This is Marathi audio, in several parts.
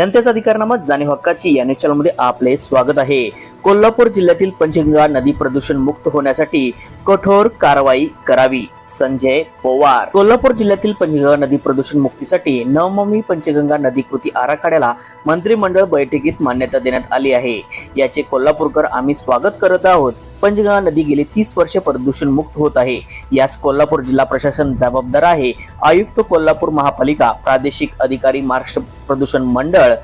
जनतेचा अधिकारनामा जाणीव हक्काची या न्यूजमध्ये आपले स्वागत आहे. कोल्हापूर जिल्ह्यातील पंचगंगा नदी प्रदूषण मुक्त होण्यासाठी कठोर कारवाई करावी. संजय पवार. कोल्हापूर जिल्ह्यातील पंचगंगा नदी प्रदूषण मुक्तीसाठी नवमी पंचगंगा नदी कृती आराखड्याला मंत्रिमंडळ बैठकीत मान्यता देण्यात आली आहे. याचे कोल्हापूरकर आम्ही स्वागत करत आहोत. पंचगंगा नदी गेली तीस वर्षे प्रदूषण मुक्त होत आहे. यास कोल्हापूर जिल्हा प्रशासन जबाबदार आहे. आयुक्त कोल्हापूर महापालिका प्रादेशिक अधिकारी महाराष्ट्र प्रदूषण मंडळ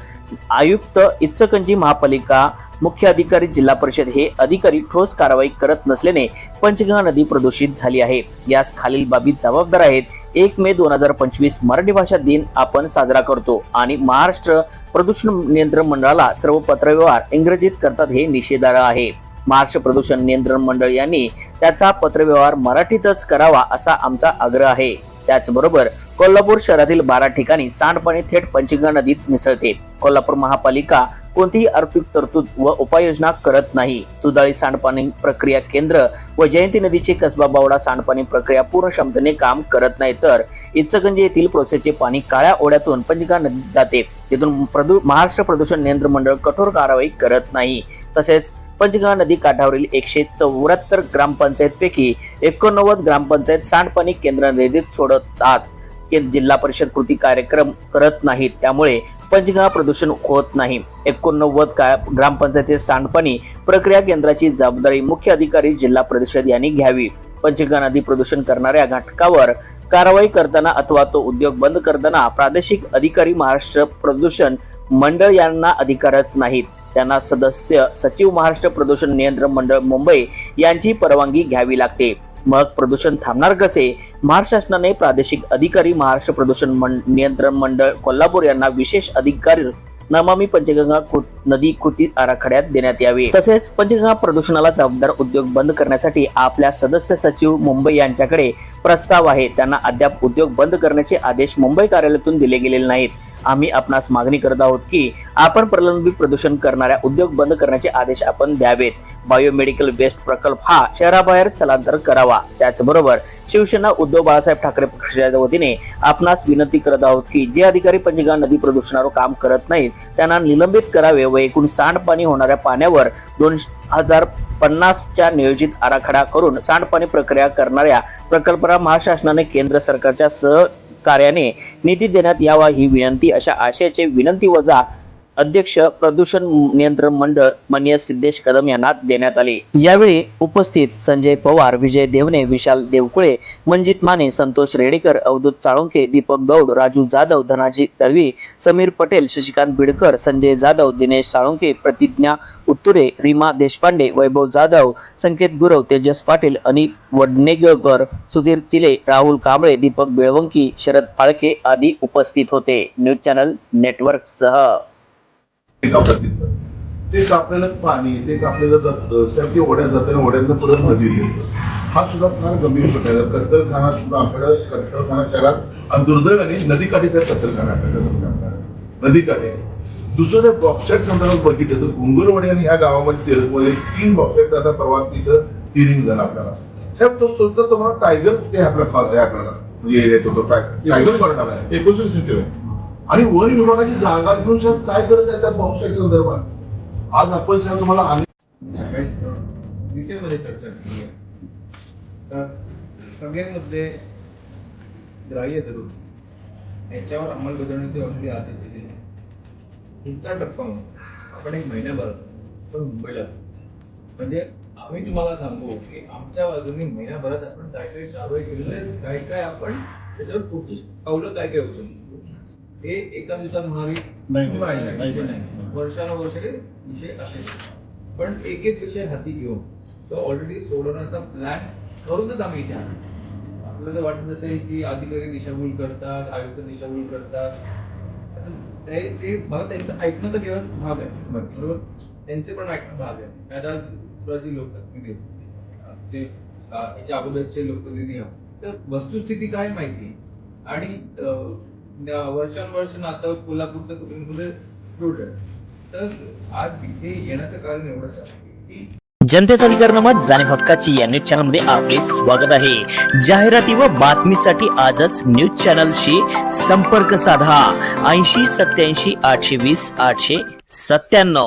आयुक्त इचकंजी महापालिका मुख्य अधिकारी जिल्हा परिषद हे अधिकारी ठोस कारवाई करत नसल्याने पंचगंगा नदी प्रदूषित झाली आहे. यास खालील बाबी जबाबदार आहेत. एक मे दोन हजार पंचवीस मराठी भाषा दिन आपण साजरा करतो आणि महाराष्ट्र प्रदूषण नियंत्रण मंडळाला सर्व पत्रव्यवहार इंग्रजीत करतात हे निषेधार्ह आहे. महाराष्ट्र प्रदूषण नियंत्रण मंडळ यांनी त्याचा पत्रव्यवहार मराठीतच करावा असा आमचा आग्रह आहे. त्याचबरोबर कोल्हापूर शहरातील बारा ठिकाणी सांडपाणी थेट पंचगंगा नदीत मिसळते. कोल्हापूर महापालिका कोणतीही आर्थिक तरतूद व उपाययोजना करत नाही. दुधाळी सांडपाणी प्रक्रिया केंद्र व जयंती नदीचे कसबा बावडा सांडपाणी प्रक्रिया पूर्ण क्षमतेने काम करत नाही. तर इचलकरंजी येथील प्रोसेसचे पाणी काळ्या ओढ्यातून पंचगंगा नदीत जाते. तिथून प्रदू महाराष्ट्र प्रदूषण नियंत्रण मंडळ कठोर कारवाई करत नाही. तसेच पंचगंगा नदी काठावरील एकशे चौऱ्याहत्तर ग्रामपंचायतपैकी एकोणनव्वद ग्रामपंचायत सांडपाणी केंद्र नदीत सोडतात. जिल्हा परिषद कृती कार्यक्रम करत नाहीत. त्यामुळे पंचगंगा प्रदूषण होत नाही. एकोणनव्वद का- ग्रामपंचायती सांडपाणी प्रक्रिया केंद्राची जबाबदारी मुख्य अधिकारी जिल्हा परिषद यांनी घ्यावी. पंचगंगा नदी प्रदूषण करणाऱ्या घटकावर कारवाई करताना अथवा तो उद्योग बंद करताना प्रादेशिक अधिकारी महाराष्ट्र प्रदूषण मंडळ यांना अधिकारच नाहीत. त्यांना सदस्य सचिव महाराष्ट्र प्रदूषण नियंत्रण मंडळ मुंबई यांची परवानगी घ्यावी लागते. मग प्रदूषण थांबणार कसे? महाराष्ट्र शासनाने प्रादेशिक अधिकारी महाराष्ट्र प्रदूषण नियंत्रण मंडळ कोल्हापूर यांना विशेष अधिकारी नमामी पंचगंगा नदी कृती आराखड्यात देण्यात यावे. तसेच पंचगंगा प्रदूषणाला जबाबदार उद्योग बंद करण्यासाठी आपल्या सदस्य सचिव मुंबई यांच्याकडे प्रस्ताव आहे. त्यांना अद्याप उद्योग बंद करण्याचे आदेश मुंबई कार्यालयातून दिले गेलेले नाहीत. आम्ही आपणास मागणी करत आहोत की आपण प्रलंबित प्रदूषण करणाऱ्या उद्योग बंद करण्याचे आदेश आपण द्यावेत. बायोमेडिकल वेस्ट प्रकल्प हा शहराबाहेर स्थलांतर करावा. त्याचबरोबर शिवसेना उद्धव बाळासाहेब ठाकरे पक्षाच्या वतीने आपणास विनंती करत आहोत की जे अधिकारी पंचगंगा नदी प्रदूषणावर काम करत नाहीत त्यांना निलंबित करावे व एकूण सांडपाणी होणाऱ्या पाण्यावर दोन हजार पन्नासच्या नियोजित आराखडा करून सांडपाणी प्रक्रिया करणाऱ्या प्रकल्पाला महाशासनाने केंद्र सरकारच्या सह सहकार्याने निधी देण्यात यावा ही विनंती अशा आशयाचे विनंती वजा अध्यक्ष प्रदूषण नियंत्रण मंडळ मान्य सिद्धेश कदम यांना देण्यात आले. यावेळी उपस्थित संजय पवार विजय देवणे विशाल देवकुळे मंजित माने संतोष रेडेकर अवधूत चाळुंके दीपक गौड राजू जाधव धनाजी तळवी समीर पटेल शशिकांत बिडकर संजय जाधव दिनेश साळुंके प्रतिज्ञा उत्तुरे रीमा देशपांडे वैभव जाधव संकेत गुरव तेजस पाटील अनिल वडनेगकर सुधीर तिले राहुल कांबळे दीपक बेळवंकी शरद फाळके आदी उपस्थित होते. न्यूज चॅनल नेटवर्क सह ते कापतात तिथं. ते कापलेलं पाणी ते कापलेलं जातं त्या ते ओढ्यात जातं आणि ओढ्यातनं परत नदीत येतं. हा सुद्धा फार गंभीर प्रकार आहे. कत्तलखाना सुद्धा आपल्याला कत्तलखाना शहरात आणि दुर्दैवाने नदीकाठीचा कत्तलखाना आपल्याला नदीकाठी दुसरं जर बॉक्सॅट संदर्भात बघितलं तर गुंगरवाडी आणि ह्या गावामध्ये तेलकमध्ये तीन बॉक्सॅट आता परवा तिथं हिरिंग झाला आपल्याला. साहेब तो सुद्धा तुम्हाला टायगर ते हे आपल्याला म्हणजे एरियात होतो. टायगर करणार आहे. एकोणीस सेंटीमीटर. आणि वन विभागाची जागा घेऊन साहेब काय करत आहे त्या बॉक्सच्या संदर्भात? आज आपण साहेब तुम्हाला आले डिटेलमध्ये चर्चा केली तर सगळे मुद्दे ग्राह्य धरून याच्यावर अंमलबजावणीचे अगदी आदेश दिले पुढचा टप्पा म्हणून आपण एक महिन्याभर पण मुंबईला म्हणजे आम्ही तुम्हाला सांगू की आमच्या बाजूने महिन्याभरात आपण काय काय कारवाई केलेली काय काय आपण त्याच्यावर पुढची पावलं काय काय उचलली. हे एका दिवसात होणारी नाही, नाही, नाही, नाही. वर्षानुवर्षे विषय असेल पण एक एक विषय हाती घेऊन तो ऑलरेडी सोडवण्याचा प्लॅन करूनच आम्ही इथे आलो. आपल्याला वाटत असेल की अधिकारी दिशाभूल करतात आयुक्त दिशाभूल करतात आता ते ते मला त्यांचं ऐकणं तर केवळ भाग आहे. बरोबर. त्यांचे पण ऐकणं भाग आहे. आता लोकप्रतिनिधी होते, ते अं, याच्या अगोदरचे लोकप्रतिनिधी आहोत. तर वस्तुस्थिती काय माहिती आणि अं, वर्षानुवर्ष नातं कोल्हापूरचं म्हणजे कुटुंब रूढ तर आज इथे येण्याचं कारण एवढंच आहे की जनतेचा अधिकारनामा जाणीव हक्काची या न्यूज चॅनलमध्ये आपले स्वागत आहे. जाहिराती व बातमीसाठी आजच न्यूज चॅनलशी संपर्क साधा. ऐंशी सत्याऐंशी आठशे वीस आठशे सत्त्याण्णव.